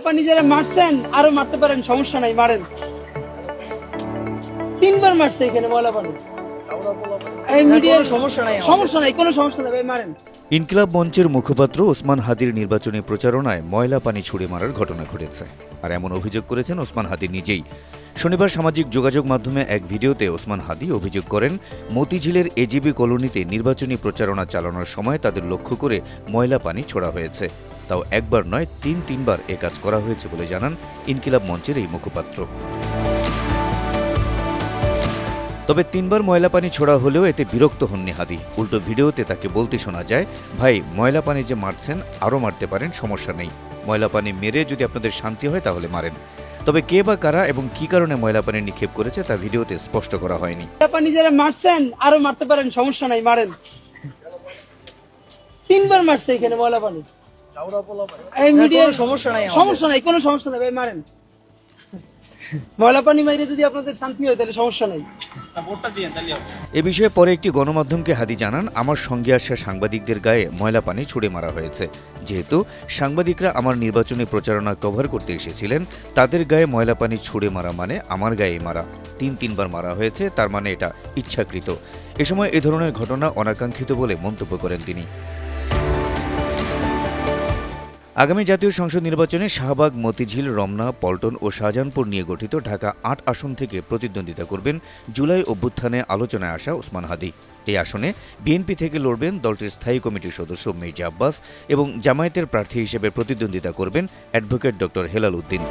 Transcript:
পানি যারা মারছেন আরও মারতে পারেন সমস্যা নাই মারেন। তিনবার মারছে এখানে ময়লা পানি। এই মিডিয়া কোনো সমস্যা নাই আমাদের। সমস্যা নাই কোনো সমস্যা নাই ভাই মারেন। ইনকিলাব মঞ্চের মুখপাত্র ওসমান হাদির নির্বাচনী প্রচারণায় ময়লা পানি ছুড়ে মারার ঘটনা ঘটেছে। আর এমন অভিযোগ করেছেন ওসমান হাদি নিজেই। শনিবার সামাজিক যোগাযোগ মাধ্যমে এক ভিডিওতে ওসমান হাদি অভিযোগ করেন মতিঝিলের এজিবি কলোনিতে নির্বাচনী প্রচারণা চালানোর সময় তাদের লক্ষ্য করে ময়লা পানি ছোড়া হয়েছে। তাও একবার নয়, তিন তিনবার এ কাজ করা হয়েছে বলে জানান ইনকিলাব মঞ্চের এই মুখপাত্র। তবে তিনবার ময়লা পানি ছোড়া হলেও এতে বিরক্ত হননি হাদি উল্টো ভিডিওতে তাকে বলতে শোনা যায়, ভাই, ময়লা পানি যে মারছেন, আরও মারতে পারেন, সমস্যা নেই। ময়লা পানি মেরে যদি আপনাদের শান্তি হয়, তাহলে মারেন। তবে কে বা কারা এবং কি কারণে ময়লা পানি নিক্ষেপ করেছে, তা ভিডিওতে স্পষ্ট করা হয়নি। পানি যারা মারছেন আরও মারতে পারেন, সমস্যা নাই, মারেন। তিনবার মারছে এখানে ময়লা পানি। এই মিডিয়া সমস্যা নাই সমস্যা নাই কোনো সমস্যা নাই ভাই মারেন। ময়লা পানি মাইরে যদি আপনাদের শান্তি হয় তাহলে সমস্যা নাই। এ বিষয়ে পরে একটি গণমাধ্যমকে হাদি জানান আমার সঙ্গে আসা সাংবাদিকদের গায়ে ময়লা পানি ছুড়ে মারা হয়েছে। যেহেতু সাংবাদিকরা আমার নির্বাচনী প্রচারণা কভার করতে এসেছিলেন তাদের গায়ে ময়লা পানি ছুড়ে মারা মানে আমার গায়ে মারা। তিন তিনবার মারা হয়েছে তার মানে এটা ইচ্ছাকৃত। এ সময় এ ধরনের ঘটনা অনাকাঙ্ক্ষিত বলে মন্তব্য করেন তিনি। আগামী জাতীয় সংসদ নির্বাচনে শাহবাগ, মতিঝিল, রমনা, পল্টন ও শাহজাহানপুর নিয়ে গঠিত ঢাকা আট আসন থেকে প্রতিদ্বন্দ্বিতা করবেন জুলাই অভ্যুত্থানে আলোচনায় আসা ওসমান হাদি। এই আসনে বিএনপি থেকে লড়বেন দলটির স্থায়ী কমিটির সদস্য মির্জা আব্বাস এবং জামায়াতের প্রার্থী হিসেবে প্রতিদ্বন্দ্বিতা করবেন অ্যাডভোকেট ডক্টর হেলাল উদ্দিন।